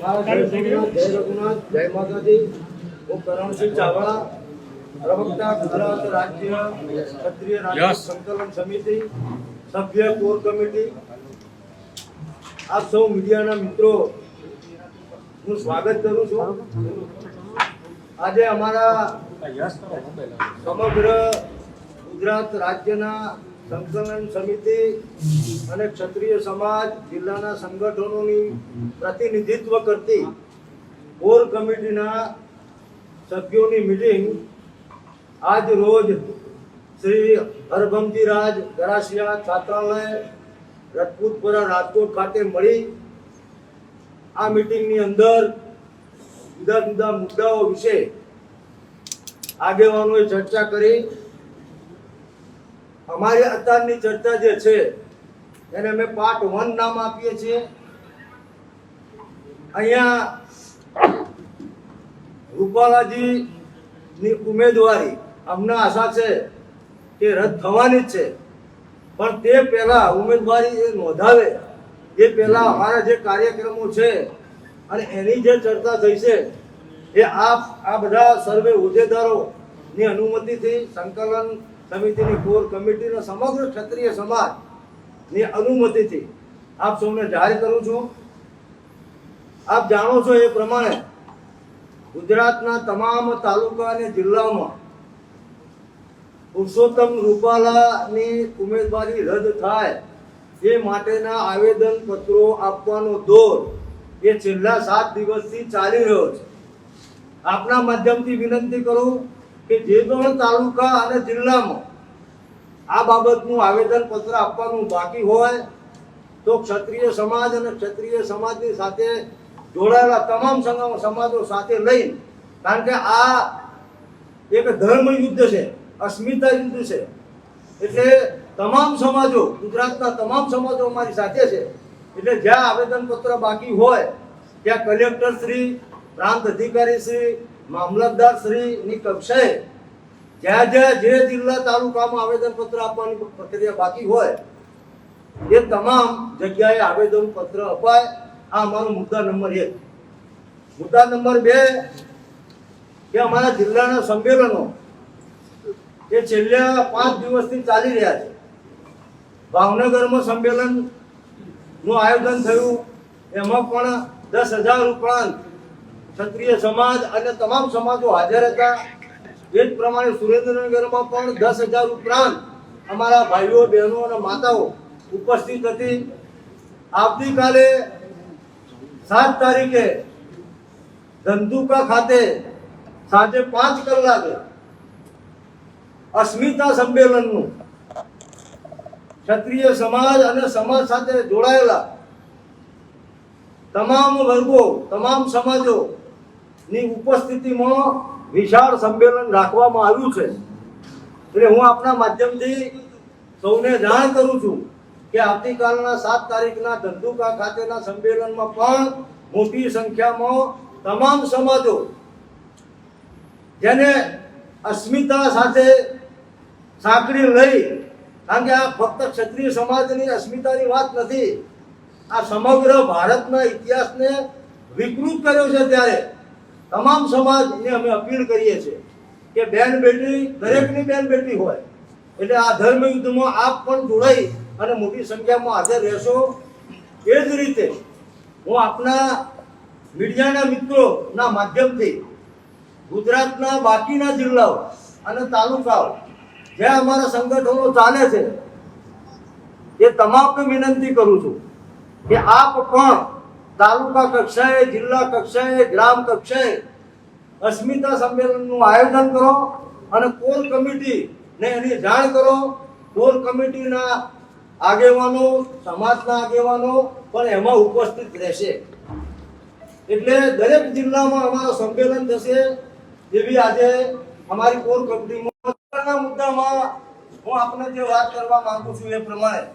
જય રઘુનાથ. જય માતાજી. હું કરણસિંહ ચાવડા પ્રવક્તા ગુજરાત રાજ્ય ક્ષત્રિય રાજ્ય સંકલન સમિતિ સભ્ય કોર કમિટી. આપ સૌ મીડિયાના મિત્રો હું સ્વાગત કરું છું. આજે અમારા સમગ્ર ગુજરાત રાજ્યના સંકલન સમિતિ અને ક્ષત્રિય સમાજ જિલ્લાના સંગઠનોની પ્રતિનિધિત્વ કરતી કોર કમિટીના સભ્યોની મિટિંગ આજ રોજ શ્રી હરભમજી રાજ ગરાસિયા છાત્રાલય રજપૂતપુરા રાજકોટ ખાતે મળી. આ મિટિંગની અંદર જુદા જુદા મુદ્દાઓ વિશે આગેવાનોએ ચર્ચા કરી. અમારી અત્યારની ચર્ચા જે છે, એને અમે પાર્ટ વન નામ આપીએ છીએ. અહીંયા રૂપાલાજીની ઉમેદવારી અમને આશા છે કે રદ થવાની જ છે. પણ તે પહેલાં ઉમેદવારી એ નોંધાવે. એ પહેલાં અમારા જે કાર્યક્રમો છે અને એની જે ચર્ચા થઈ છે એ આ આ બધા સર્વે હોદ્દેદારોની અનુમતિથી સંકલન સમિતિની કોર કમિટીના સમગ્ર ક્ષત્રિય સમાજની અનુમતિથી આપ સૌને જાહેર કરું છું. આપ જાણો છો એ પ્રમાણે ગુજરાતના તમામ તાલુકા અને જિલ્લાઓમાં પુરુષોત્તમ રૂપાલાની ઉમેદવારી રદ થાય એ માટેના આવેદન પત્રો આપવાનો દોર એ છેલ્લા સાત દિવસથી ચાલી રહ્યો છે. આપના માધ્યમથી વિનંતી કરું કે જે પણ તાલુકા અને જિલ્લામાં આ બાબતનું આવેદન પત્ર આપવાનું બાકી હોય તો ક્ષત્રિય સમાજ અને ક્ષત્રિય સમાજની સાથે જોડાયેલા તમામ સમાજો સાથે લઈ, કારણ કે આ એક ધર્મ યુદ્ધ છે, અસ્મિતા યુદ્ધ છે. એટલે તમામ સમાજો, ગુજરાતના તમામ સમાજો અમારી સાથે છે. એટલે જ્યાં આવેદનપત્ર બાકી હોય, ત્યાં કલેક્ટર શ્રી પ્રાંત અધિકારી શ્રી મામલતદાર શ્રીની કક્ષાએ જ્યાં જ્યાં જે જિલ્લા તાલુકામાં આવેદન પત્ર આપવાની પ્રક્રિયા બાકી હોય, એ તમામ જગ્યાએ આવેદન પત્ર અપાય. આ અમારો મુદ્દા નંબર એક. મુદ્દા નંબર બે, કે અમારા જિલ્લાના સંમેલનો એ છેલ્લા પાંચ દિવસથી ચાલી રહ્યા છે. ભાવનગરમાં સંમેલનનું આયોજન થયું. એમાં પણ દસ હજાર ઉપરાંત ક્ષત્રિય સમાજ અને તમામ સમાજો હાજર હતા. એ જ પ્રમાણે સુરેન્દ્રનગરમાં પણ દસ હજાર ઉપરાંત અમારા ભાઈઓ, બહેનો અને માતાઓ ઉપસ્થિત હતી. આવતીકાલે સાત તારીખે ધંધુકા ખાતે સાંજે પાંચ કલાકે અસ્મિતા સંમેલનનું ક્ષત્રિય સમાજ અને સમાજ સાથે જોડાયેલા તમામ વર્ગો, તમામ સમાજો ની ઉપસ્થિતિમાં વિશાળ સંમેલન રાખવામાં આવ્યું છે. એટલે હું આપના માધ્યમથી સૌને જાણ કરું છું કે આવતીકાલના સાત તારીખના ધંધુકા ખાતેના સંમેલનમાં પણ મોટી સંખ્યામાં તમામ સમાજો જેને અસ્મિતા સાથે સાંકળી લઈ, કારણ કે આ ફક્ત ક્ષત્રિય સમાજની અસ્મિતાની વાત નથી, આ સમગ્ર ભારતના ઇતિહાસને વિકૃત કર્યો છે ત્યારે. તમામ સમાજને અમે અપીલ કરીએ છીએ કે બેન બેટી, દરેકની બેન બેટી હોય, એટલે આ ધર્મ યુદ્ધમાં આપ પણ જોડાઈ અને મોટી સંખ્યામાં હાજર રહેશો. એ જ રીતે હું આપના મીડિયાના મિત્રોના માધ્યમથી ગુજરાતના બાકીના જિલ્લાઓ અને તાલુકાઓ, જ્યાં અમારા સંગઠનો ચાલે છે, એ તમામને વિનંતી કરું છું કે આપ પણ તાલુકા કક્ષાએ, જિલ્લા કક્ષાએ, ગ્રામ કક્ષાએ અસ્મિતા સંમેલનનું આયોજન કરો અને કોર કમિટી ને એની જાણ કરો. કોર કમિટીના આગેવાનો, સમાજના આગેવાનો પણ એમાં ઉપસ્થિત રહેશે. એટલે દરેક જિલ્લામાં અમારું સંમેલન થશે. એવી આજે અમારી કોર કમિટીમાં મુદ્દામાં હું આપને જે વાત કરવા માંગુ છું એ પ્રમાણે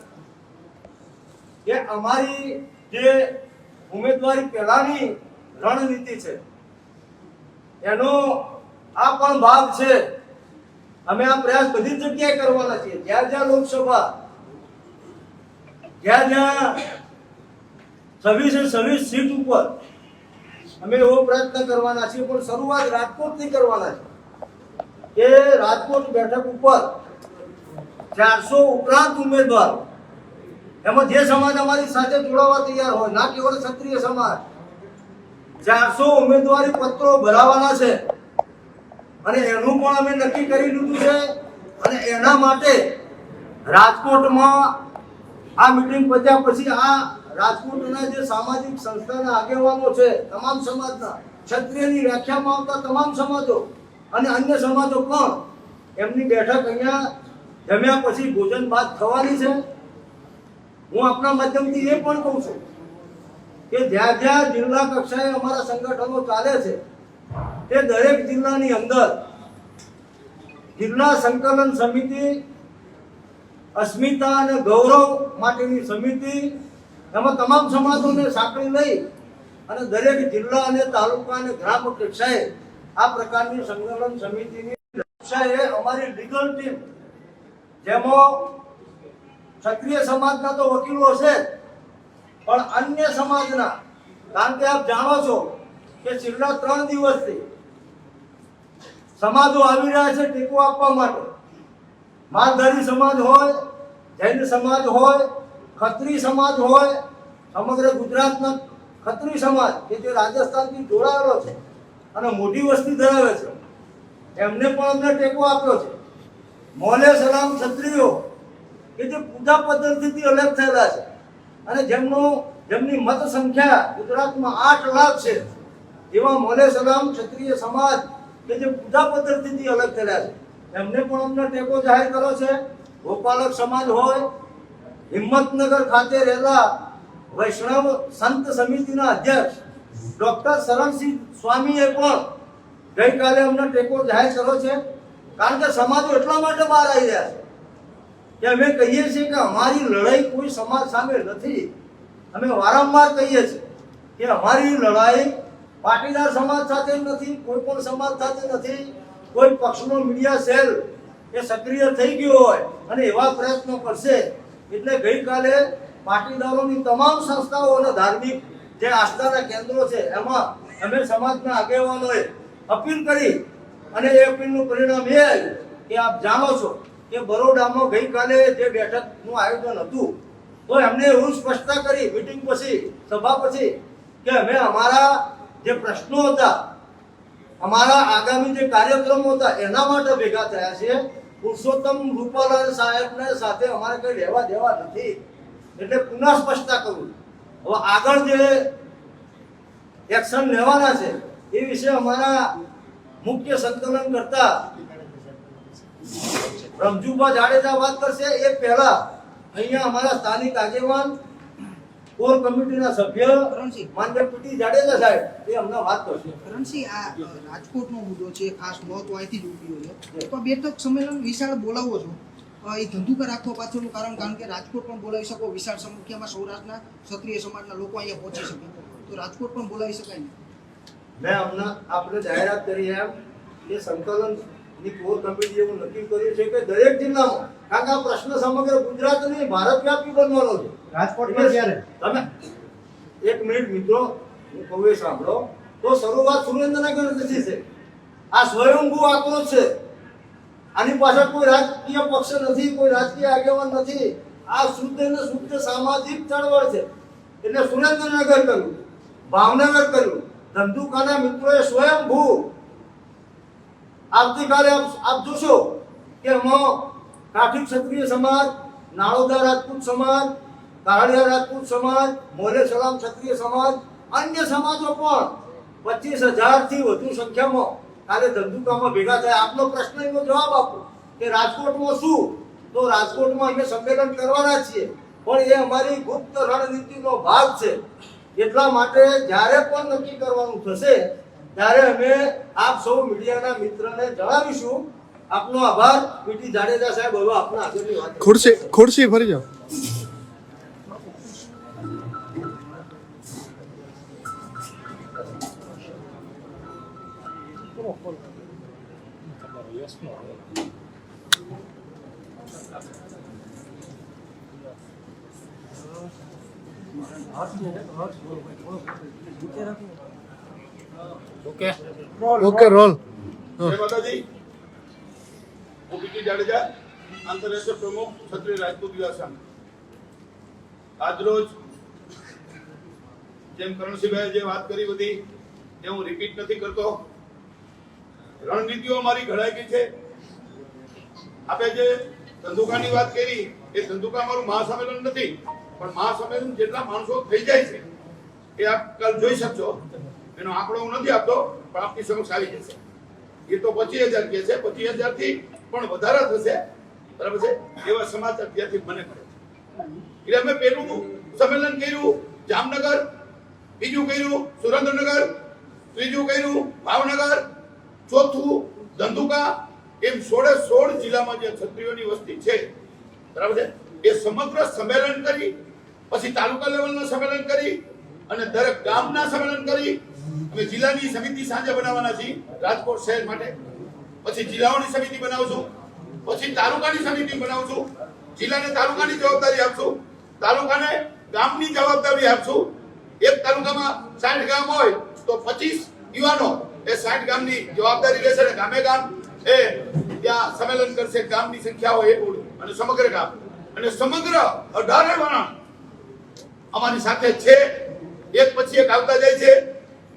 કે અમારી જે ઉમેદવારી પહેલાની રણનીતિ છે એનો આ પણ ભાગ છે. અમે આ પ્રયાસ બધી જગ્યાએ કરવાના છીએ. જ્યાં જ્યાં લોકસભા, જ્યાં જ્યાં છવ્વીસે છવ્વીસ સીટ ઉપર અમે એવો પ્રયત્ન કરવાના છીએ, પણ શરૂઆત રાજકોટથી કરવાના છે. કે રાજકોટ બેઠક ઉપર ચારસો ઉપરાંત ઉમેદવાર. એમાં જે સમાજ અમારી સાથે જોડાવા તૈયાર હોય, ના કેવળ ક્ષત્રિય સમાજ ચારસો ઉમેદવારી પત્રો ભરાવાના છે. અને એનું પણ અમે નક્કી કરી લીધું છે. અને એના માટે રાજકોટમાં આ મીટિંગ પત્યા પછી આ રાજકોટના જે સામાજિક સંસ્થાના આગેવાનો છે, તમામ સમાજના, ક્ષત્રિયની વ્યાખ્યામાં આવતા તમામ સમાજો અને અન્ય સમાજો પણ એમની બેઠક અહીંયા જમ્યા પછી ભોજન બાદ થવાની છે. હું આપણા માધ્યમથી એ પણ કહું છું કે જ્યાં જ્યાં જિલ્લા કક્ષાએ અમારા સંગઠનો ચાલે છે, તે દરેક જિલ્લાની અંદર જિલ્લા સંકલન સમિતિ, અસ્મિતા અને ગૌરવ માટેની સમિતિ, એમાં તમામ સમાજોને સાંકળી લઈ અને દરેક જિલ્લા અને તાલુકા અને ગ્રામ કક્ષાએ આ પ્રકારની સંકલન સમિતિની કક્ષાએ અમારી લીગલ ટીમ, જેમાં ક્ષત્રિય સમાજના તો વકીલો છે પણ અન્ય સમાજના, કારણ કે આપ જાણો છો કે છેલ્લા ત્રણ દિવસથી સમાજો આવી રહ્યા છે ટેકો આપવા માટે. માલધારી સમાજ હોય, જૈન સમાજ હોય, ખત્રી સમાજ હોય, સમગ્ર ગુજરાતના ખત્રી સમાજ કે જે રાજસ્થાનથી જોડાયેલો છે અને મોટી વસ્તી ધરાવે છે, એમને પણ અમને ટેકો આપ્યો છે. મોલે સલામ ક્ષત્રિયો કે જે પૂજા પદ્ધતિથી અલગ થયેલા છે. અને જેમનો જેમની મત સંખ્યા ગુજરાતમાં આઠ લાખ છે, એવા મોલે સલામ ક્ષત્રિય સમાજ કે જે પૂજા પદ્ધતિથી અલગ થયેલા છે. એમને પણ અમને ટેકો જાહેર કર્યો છે. ગોપાલક સમાજ હોય, હિંમતનગર ખાતે રહેલા વૈષ્ણવ સંત સમિતિના અધ્યક્ષ ડોક્ટર શરણસિંહ સ્વામીએ પણ ગઈકાલે અમને ટેકો જાહેર કર્યો છે. કારણ કે સમાજો એટલા માટે બહાર આવી રહ્યા છે. કે અમે કહીએ છીએ કે અમારી લડાઈ કોઈ સમાજ સામે નથી. અમે વારંવાર કહીએ છીએ કે અમારી લડાઈ પાટીદાર સમાજ સાથે નથી, કોઈ પણ સમાજ સાથે નથી. કોઈ પક્ષનો મીડિયા સેલ એ સક્રિય થઈ ગયો હોય અને એવા પ્રયત્નો કરશે, એટલે ગઈકાલે પાટીદારોની તમામ સંસ્થાઓ અને ધાર્મિક જે આસ્થાના કેન્દ્રો છે, એમાં અમે સમાજના આગેવાનોએ અપીલ કરી અને એ અપીલનું પરિણામ એ કે આપ જાણો છો કે બરોડામાં ગઈકાલે જે બેઠકનું આયોજન હતું, તો એમને એવું સ્પષ્ટતા કરી, મિટિંગ પછી, સભા પછી, કે અમે અમારા જે પ્રશ્નો હતા, અમારા આગામી જે કાર્યક્રમો હતા, એના માટે ભેગા થયા છે. પુરુષોત્તમ રૂપાલાલ સાહેબને સાથે અમારે કંઈ લેવા દેવા નથી. એટલે પુનઃ સ્પષ્ટતા કરું. હવે આગળ જે એક્શન લેવાના છે, એ વિશે અમારા મુખ્ય સંકલન કરતા રમજુભા જાડેજા વાત કરશે એ પહેલા અહીંયા અમારા સ્થાનિક આગેવાન કોર કમિટીના સભ્ય. માન્ય પીટી જાડેજા સાહેબ એ અમને વાત કરશે. રણસિંહ આ રાજકોટનો મુદ્દો છે ખાસ મહત્વ અહીંથી જ ઉઠ્યો છે. તો બેઠક સંમેલન વિશાળ બોલાવો છો. એ ધંધુકા રાખવા પાછળનું કારણ કારણ કે રાજકોટ પણ બોલાવી શકો વિશાળ સંખ્યામાં સૌરાષ્ટ્રના ક્ષત્રિય સમાજના લોકો અહીંયા પહોંચી શકે. તો રાજકોટ પણ બોલાવી શકાય ને? મેં હમણાં આપણે જાહેરાત કરી એમ એ સંકલન ની કોર કમિટી એવું નક્કી કર્યું છે કે દરેક જિલ્લામાં કારણ કે આ પ્રશ્ન સમગ્ર ગુજરાત નહીં ભારત વ્યાપી બનવાનો છે. રાજકોટમાં ક્યારે તમે એક મિનિટ મિત્રો હું કહું એ સાંભળો. તો શરૂઆત સુરેન્દ્રનગરથી છે. આ સ્વયંભૂ આક્રોશ છે. આની પાછળ કોઈ રાજકીય પક્ષ નથી કોઈ રાજકીય આગેવાન નથી. આ શુદ્ધ અને શુદ્ધ સામાજિક ચળવળ છે. એટલે સુરેન્દ્રનગર કર્યું ભાવનગર કર્યું. ધંધુકાના મિત્રોએ સ્વયંભૂ આવતીકાલે આપ જોશો કે એમાં કાઠી ક્ષત્રિય સમાજ, નાળોદા રાજપૂત સમાજ કારડિયા રાજપૂત સમાજ, મોરે સલામ ક્ષત્રિય સમાજ, અન્ય સમાજો પણ પચીસથી વધુ સંખ્યામાં કાલે ધંધુકામાં ભેગા થયા. આપનો પ્રશ્ન એનો જવાબ આપો કે રાજકોટમાં શું? તો રાજકોટમાં અમે સંમેલન કરવાના છીએ, પણ એ અમારી ગુપ્ત રણનીતિનો ભાગ છે. એટલા માટે જ્યારે પણ નક્કી કરવાનું થશે ત્યારે અમે આપ સૌ મીડિયાના મિત્રને જણાવીશું. આપનો આભાર. પીટી જાડેજા સાહેબ, હવે આપના આગળની વાત ખુરશી ખુરશી ફરી જાઓ. હાથ હાથ જય માતાજી. હું પીટી જાડેજા આંતરરાષ્ટ્રીય પ્રમુખ ક્ષત્રિય રાજપૂત યુવાસન આજરોજ જેમ કરણસિંહભાઈ જે વાત કરી બધી એ હું રિપીટ નથી કરતો. રણનીતિઓ મારી ઘડાઈ ગઈ છે. આપણે જે ધંધુકાની વાત કરી એ ધંધુકા મારું મહાસંમેલન નથી પણ મહાસંમેલન જેટલા માણસો થઈ જાય છે એ આપ કાલ જોઈ શકશો. એનો આંકડો હું નથી આપતો, પણ આપની સમક્ષ આવી જશે. એ તો પચીસ હજાર કે છે. પચીસ હજારથી પણ વધારે થશે. બરાબર છે? એવા સમાચાર ત્યાંથી મને મળે છે. એટલે અમે પેલું સંમેલન કર્યું, જામનગર, બીજું કર્યું, સુરેન્દ્રનગર, ત્રીજું કર્યું, ભાવનગર, ચોથું ધંધુકા. એમ સોળે સોળ જિલ્લામાં જે ક્ષત્રિયોની વસ્તી છે, બરાબર છે? એ સમગ્ર સંમેલન કરી, પછી તાલુકા લેવલનું સંમેલન કરી અને દરેક ગામના સંમેલન કરી અમે જિલ્લાની સમિતિ સાંજે બનાવવાના છીએ, રાજકોટ શહેર માટે. પછી જિલ્લાઓની સમિતિ બનાવશું, પછી તાલુકાની સમિતિ બનાવશું, જિલ્લાને તાલુકાની જવાબદારી આપશું, તાલુકાને ગામની જવાબદારી આપશું. એક તાલુકામાં સાઠ ગામ હોય તો પચીસ યુવાનો એ સાઠ ગામની જવાબદારી લેશે અને ગામે ગામ એ ત્યાં સંમેલન કરશે, ગામની સંખ્યા હોય એટલું અને સમગ્ર ગામ. અને સમગ્ર અઢારે વરણ અમારી સાથે છે. એક પછી એક આવતા જાય છે.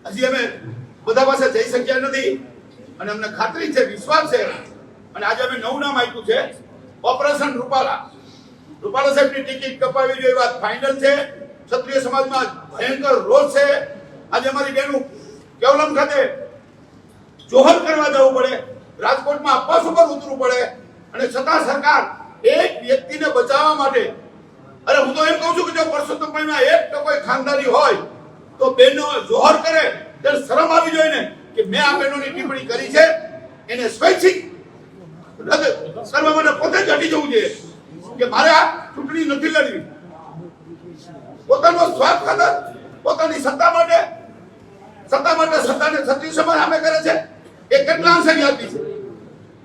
હજી અમે બધા પાસે જઈ શક્યા નથી. અને અમને ખાતરી છે, વિશ્વાસ છે. અને આજે અમે નવું નામ આપ્યું છે, ઓપરેશન રૂપાલા. રૂપાલા સાહેબની ટિકિટ કપાવી જોઈએ વાત ફાઇનલ છે. ક્ષત્રિય સમાજમાં ભયંકર રોષ છે. આજે અમારી બેનું કેવલમ ખાતે જોહર કરવા જવું પડે. રાજકોટમાં અપવાસ ઉપર ઉતરવું પડે. અને છતાં સરકાર એક વ્યક્તિને બચાવવા માટે અરે હું તો એમ કહું છું કે જો પરસોત્તમભાઈમાં એક તો કોઈ ખાનદારી હોય, તો બેનો જોહર કરે, ત્યારે શરમ આવી જોઈએ ને કે મેં આ બહેનોની ટિપ્પણી કરી છે, એને સ્વૈચ્છિક કરવા મને પોતે જ હટી જવું જોઈએ કે મારે આ ચૂંટણી નથી લડવી. પોતાનો સ્વાર્થ ખાતર, પોતાની સત્તા માટે સત્તા માટે સત્તાને સત્ય સમય સામે કરે છે, એ કેટલા અંશે વ્યાપી છે.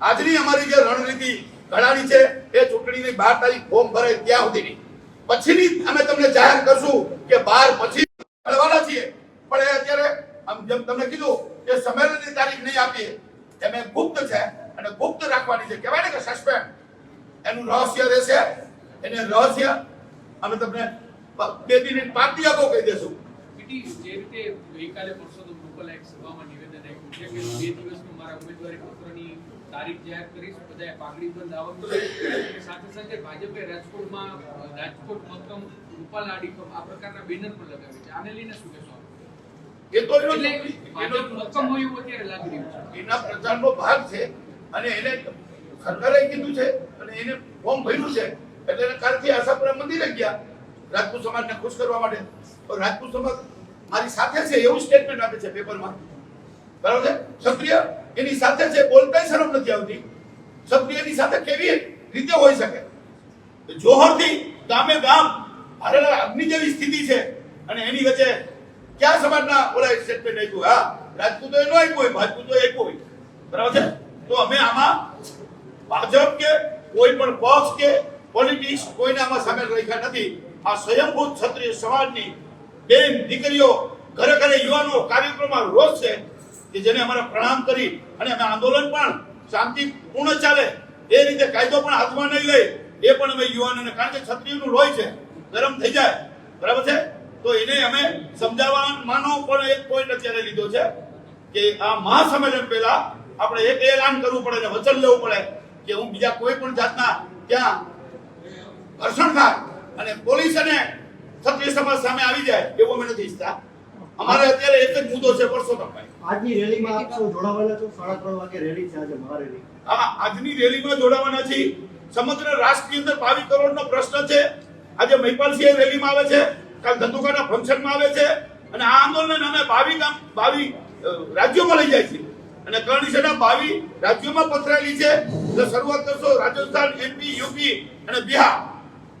આજની અમારી જે રણનીતિ ઘડાની છે, એ ચૂંટણીની બાર તારીખ ફોર્મ ભરે ત્યાં સુધીની પછીની અમે તમને જાહેર કરશું કે બાર પછી મળવાના છીએ. પણ એ અત્યારે જેમ તમને કીધું કે સંમેલનની તારીખ નહીં આપીએ. એમ ગુપ્ત છે અને ગુપ્ત રાખવાની છે કહેવાય ને કે સસ્પેન્ડ એનું રહસ્ય રહેશે. એને રહસ્ય અમે તમને બે દિન પાર્ટી આપો કહી દેશું જે રીતે ગઈકાલે પરસોત્તમ લોકલ એક સભામાં નિવેદન આપ્યું છે કે બે દિવસમાં મારા ઉમેદવારી તારીખ જાહેર કરીશ બધાએ પાઘડી બંધ આવવાનું સાથે સાથે ભાજપે રાજકોટમાં રાજકોટ મક્કમ રૂપાલા આ પ્રકારના બેનર પણ લગાવ્યા છે. આને લઈને શું કહેશો આપ? એ તો એનો એટલે એનો ભાજપ મક્કમ હોય એવું અત્યારે લાગી રહ્યું છે. એના પ્રચારનો ભાગ છે. અને એને સરકારે કીધું છે અને એને ફોર્મ ભર્યું છે. એટલે એને કાલથી આશાપુરા મંદિરે ગયા. રાજપૂત સમાજને ખુશ કરવા માટે. તો રાજપૂત સમાજ મારી સાથે છે એવું સ્ટેટમેન્ટ આપે છે પેપરમાં બરાબર છે? ક્ષત્રિય એની સાથે છે બોલતાય શરમ નથી આવતી ક્ષત્રિયની સાથે કેવી રીતે હોઈ શકે? જોહરથી ગામે ગામ હારેલા અગ્નિ જેવી સ્થિતિ છે અને એની વચ્ચે ક્યાં સમાજના ઓલા સ્ટેટમેન્ટ આપ્યું? હા રાજપૂતો એનો આપ્યું હોય ભાજપૂતો આપ્યું હોય. બરાબર છે? તો અમે આમાં ભાજપ કે કોઈ પણ પક્ષ કે પોલિટિક્સ કોઈને આમાં સામેલ રાખ્યા નથી. આ સ્વયંભૂત ક્ષત્રિય સમાજની બેન દીકરીઓ ઘરે ઘરે યુવાનો કાર્યક્રમમાં રોજ છે. કે જેને અમારે પ્રણામ કરી અને અમે આંદોલન પણ શાંતિપૂર્ણ ચાલે, એ રીતે કાયદો પણ હાથમાં નહીં લઈ એ પણ અમે યુવાનોને, કારણ કે ક્ષત્રિયનું લોહી છે, ગરમ થઈ જાય. બરાબર છે? તો એને અમે સમજાવવાનો પણ એક પોઈન્ટ અત્યારે લીધો છે કે આ મહાસંમેલન પહેલા આપણે એક એલાન કરવું પડે ને વચન લેવું પડે કે હું બીજા કોઈ પણ જાતના ત્યાં ઘર્ષણ થાય અને પોલીસ અને ક્ષત્રિય સમાજ સામે આવી જાય, એવું અમે નથી ઈચ્છતા. અમારે અત્યારે એક જ મુદ્દો છે પરસોત્તમભાઈ આજની રેલીમાં આપ સૌ જોડાવાના છો. સાડા ત્રણ વાગે રેલી છે આજે મહારેલી હા આજની રેલીમાં જોડાવાના છે સમગ્ર રાષ્ટ્રની અંદર બાવીસ કરોડનો પ્રશ્ન છે. આજે મહિપાલસિંહ રેલીમાં આવે છે. કાલ ધંધુકાના ફંક્શનમાં આવે છે. અને આ આંદોલન અમે બાવી ગામ બાવી રાજ્યોમાં લઈ જાય છે. અને કરણીસેના બાવી રાજ્યોમાં પથરાયેલી છે. તો શરૂઆત કરશો રાજસ્થાન એમપી યુપી અને બિહાર.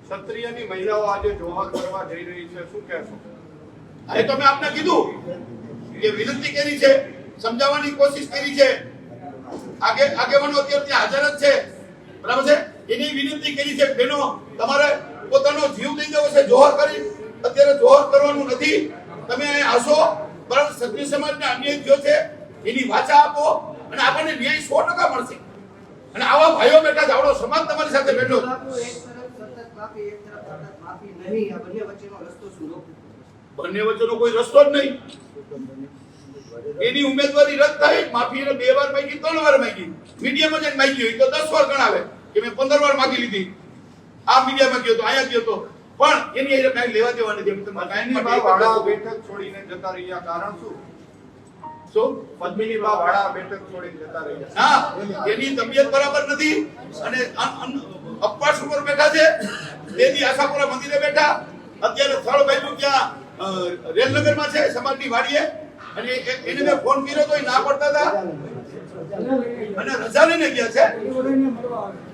ક્ષત્રિયની મહિલાઓ આજે જોહર કરવા જઈ રહી છે. શું કહેશો? એ તો મેં આપને કીધું. કે વિનંતી કરી છે સમજાવવાની કોશિશ કરી છે. આગે આગેવાનો અત્યારે ત્યાં હાજર જ છે. બરાબર છે? એની વિનંતી કરી છે બેનો તમારે પોતાનો જીવ દઈ દેવો છે જોહર કરી. અત્યારે જોહર કરવાનું નથી. તમે આસો બરાબર? ક્ષત્રિય સમાજને અન્યાય થયો છે એની વાચા આપો અને આપણને ન્યાય સો ટકા મળશે. અને આવા ભાઈઓ બેઠા આવડો સમાજ તમારી સાથે બેઠો બંને વચ્ચેનો કોઈ રસ્તો જ નહીં. એની ઉમેદવારી રદ થઈ માફી એને બે વાર માંગી ત્રણ વાર માંગી. મીડિયામાં જઈને માંગી હોય તો દસ વાર ગણાવે કે મેં પંદર વાર માંગી લીધી. આ મીડિયામાં ગયો તો અહીંયા ગયો તો. પણ એની એ કાંઈ લેવા દેવા નથી. બેઠક છોડીને જતા રહ્યા. કારણ શું? શું? પદ્મિની બા વાળા બેઠક છોડીને જતા રહ્યા. એની તબિયત બરાબર નથી અને અપવાસ ઉપર બેઠા છે. તેથી આશાપુરા મંદિરે બેઠા. અત્યારે સ્થળ ભાઈ ત્યાં રેલનગરમાં છે સમાજની વાડીએ. અને એને મેં ફોન કર્યો તો એ ના પડતા હતા. અને રજા લઈને ગયા છે.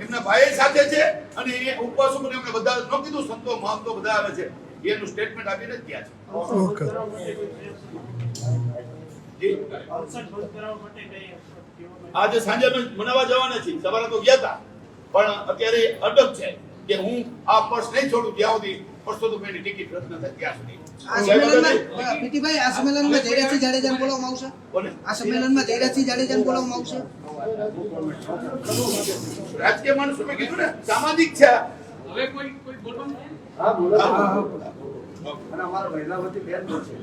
એમના ભાઈ સાથે છે અને એ ઉપવાસ ઉપર એમને બધા ન કીધું સંતો મહંતો બધા આવે છે. એનું સ્ટેટમેન્ટ આપીને જ ગયા છે. આજે સાંજે અમે મનાવા જવાના છીએ. સવારે તો ગયા હતા પણ અત્યારે અટક છે કે હું આ પર્સ નહીં છોડું ત્યાં સુધી. પરસોત્તમભાઈની ટિકિટ રદ ન થાય ત્યાં સુધી. આ સંમેલનમાં પીટીભાઈ આ સંમેલનમાં જયરાજસિંહ જાડેજાને બોલાવવામાં આવશે કોને? આ સંમેલનમાં જયરાજસિંહ જાડેજાને બોલાવવામાં આવશે રાજકીય માણસો મેં કીધું ને સામાજિક છે હવે કોઈ કોઈ બોલવાનું હા બોલો અને અમારા મહિલા બેન પણ છે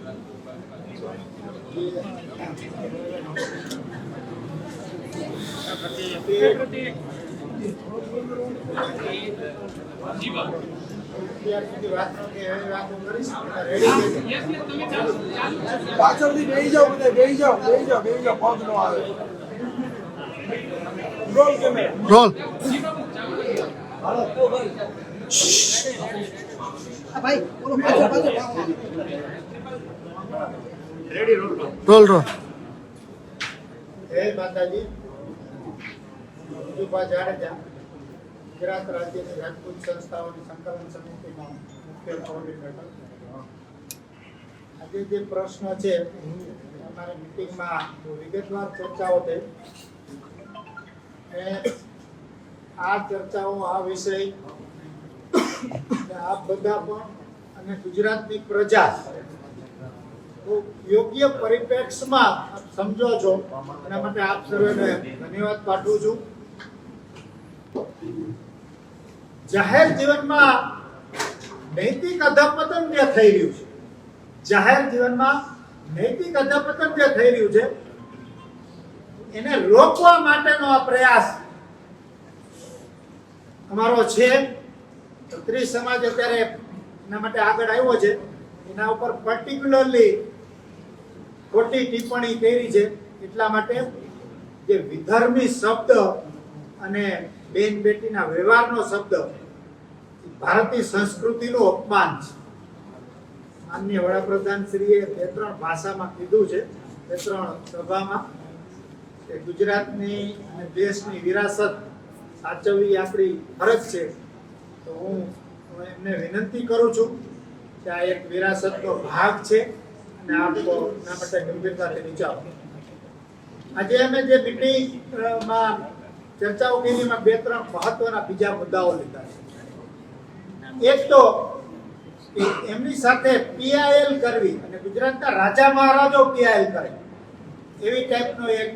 જીવા પાછળથી બેહી જાઓ બધા બેહી જાઓ બેહી જાઓ બેહી જાઓ પગ નો આવે. Roll camera. રોલ ભાઈ પાછળ પાછળ રોલ રોલ જય માતાજી. વિજુભા જાડેજા ગુજરાત રાજ્યની રાજપૂત સંસ્થાઓની સંકલન સમિતિના મુખ્ય કોઓર્ડિનેટર આજે જે પ્રશ્ન છે, અમારી મિટિંગમાં વિગતવાર ચર્ચાઓ થઈ. આ ચર્ચાઓ, આ વિષય આપ બધા પણ અને ગુજરાતની પ્રજા યોગ્ય પરિપ્રેક્ષમાં સમજો છો. એના માટે આપ સર્વેને ધન્યવાદ પાઠવું છું. જાહેર જીવનમાં નૈતિક અધપતન જે થઈ રહ્યું છે. જાહેર જીવનમાં નૈતિક અધપતન જે થઈ રહ્યું છે. એને રોકવા માટેનો આ પ્રયાસ અમારો છે. ત્રીસ સમાજ અત્યારે એના માટે આગળ આવ્યો છે. એના ઉપર પર્ટિક્યુલરલી ખોટી ટિપ્પણી કરી છે. એટલા માટે જે વિધર્મી શબ્દ અને બેન બેટીના વ્યવહારનો શબ્દ. ભારતીય સંસ્કૃતિનું અપમાન છે. માન્ય વડાપ્રધાન શ્રીએ બે ત્રણ ભાષામાં કીધું છે. બે ત્રણ સભામાં કે ગુજરાતની અને દેશની વિરાસત સાચવવી આપણી ફરજ છે. તો હું એમને વિનંતી કરું છું કે આ એક વિરાસતનો ભાગ છે અને આપ એના માટે ગંભીરતાથી વિચારો. આજે અમે જે મીટિંગમાં ચર્ચાઓ કરી બે, ત્રણ મહત્વના બીજા મુદ્દાઓ લીધા છે. એક તો એમની સાથે પીઆઈએલ કરવી, અને ગુજરાતના રાજા મહારાજો પીઆઈએલ કરે. એવી ટાઈપનો એક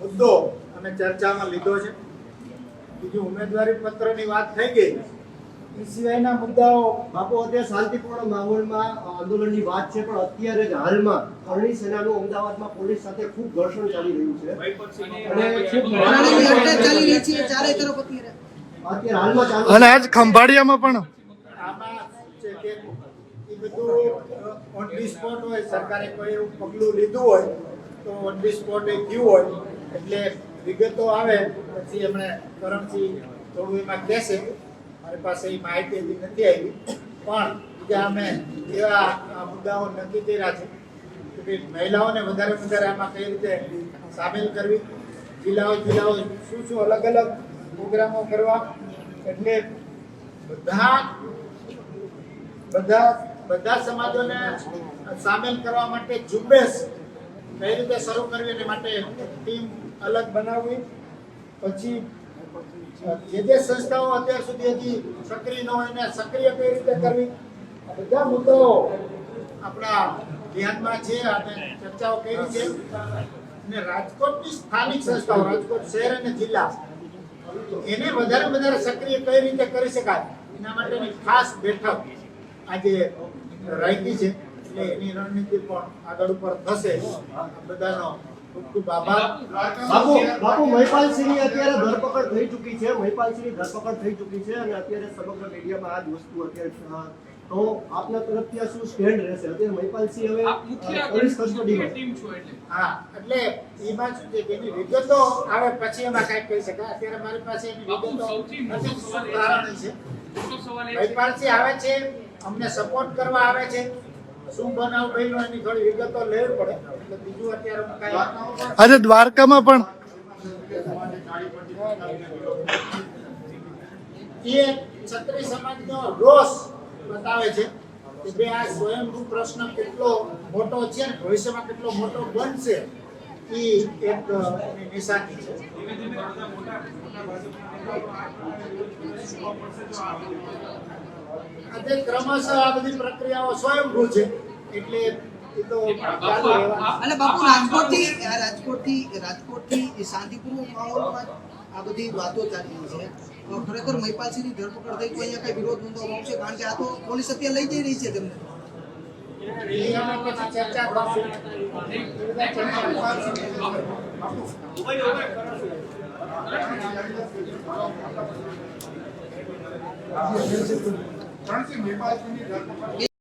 મુદ્દો અમે ચર્ચામાં લીધો છે. બીજું ઉમેદવારી પત્રની વાત થઈ ગઈ. એ સિવાયના મુદ્દાઓ બાપુ અત્યારે શાંતિપૂર્ણ માહોલમાં આંદોલનની વાત છે પણ અત્યારે જ હાલમાં કરણી સેનાનું અમદાવાદમાં પોલીસ સાથે ખૂબ ઘર્ષણ ચાલી રહ્યું છે. અને ખૂબ પ્રાણીની અટક ચાલી રહી છે ચારે તરફ અત્યારે. અત્યારે હાલમાં ચાલુ અને આજ ખંભાળિયામાં પણ? બધું ઓન ધી સ્પોટ હોય સરકારે કોઈ એવું પગલું લીધું હોય તો ઓન ધી સ્પોટ એ થયું હોય એટલે વિગતો આવે પછી એમણે કરણસિંહ થોડું એમાં કહેશે. મારી પાસે એ માહિતી હજી નથી આવી. પણ બીજા અમે એવા મુદ્દાઓ નક્કી કર્યા છે કે મહિલાઓને વધારે વધારે આમાં કઈ રીતે સામેલ કરવી? જિલ્લાઓ જિલ્લાઓ શું શું અલગ અલગ પ્રોગ્રામો કરવા? એટલે બધા બધા બધા સમાજોને સામેલ કરવા માટે ઝુંબેશ કઈ રીતે શરૂ કરવી એને માટે ટીમ અલગ બનાવવી? પછી જે જે સંસ્થાઓ અત્યાર સુધી હજી સક્રિય ન હોય એને સક્રિય કઈ રીતે કરવી? બધા મુદ્દાઓ આપણા ધ્યાનમાં છે અને ચર્ચાઓ કરી છે. અને રાજકોટની સ્થાનિક સંસ્થાઓ, રાજકોટ શહેર અને જિલ્લા, એને વધારે વધારે સક્રિય કઈ રીતે કરી શકાય? એના માટેની ખાસ બેઠક આજે રાખી છે. એટલે એની રણનીતિ પણ આગળ ઉપર થશે. બધાનો બાપુ બાપુ મહિપાલસિંહની અત્યારે ધરપકડ થઈ ચૂકી છે મહિપાલસિંહની ધરપકડ થઈ ચૂકી છે અને અત્યારે સમગ્ર મીડિયામાં આ જ વસ્તુ અત્યારે તો આપના તરફથી આ શું સ્ટેન્ડ રહેશે? અત્યારે મહિપાલસિંહ હવે આપ મુખ્ય અ, પોલીસ કસ્ટડીમાં ટીમ છો એટલે. હા એટલે એમાં શું છે કે એની વિગતો આવે પછી એમાં કાંઈક કહી શકાય. અત્યારે મારી પાસે એની વિગતો સૌથી મોટો નથી. સવાલ એ છે. મોટો સવાલ એ મહિપાલસિંહ આવે છે અમને સપોર્ટ કરવા આવે છે. શું બનાવ બન્યો એની થોડી વિગતો લેવી પડે. આજે દ્વારકામાં પણ એ ક્ષત્રિય સમાજનો રોષ બતાવે છે કે આ સ્વયંભૂ પ્રશ્ન કેટલો મોટો છે ભવિષ્યમાં કેટલો મોટો બનશે એ એક નિશાની છે. આજે ક્રમશઃ આ બધી પ્રક્રિયાઓ સ્વયંભૂ છે એટલે એ તો ચાલુ રહેવાનું. અને બાપુ, રાજકોટથી આ રાજકોટથી રાજકોટથી શાંતિપૂર્વક માહોલમાં આ બધી વાતો ચાલી રહી છે તો ખરેખર મહિપાલસિંહની ધરપકડ થઈ તો અહીંયા કઈ વિરોધ નોંધવામાં આવશે કારણ કે આ તો પોલીસ અત્યારે લઈ જઈ રહી છે તેમને એ અમે પછી ચર્ચા કરશું એ બધા ચર્ચા કરશું. ત્રણસી મહિપાલસિંહની ધરપકડ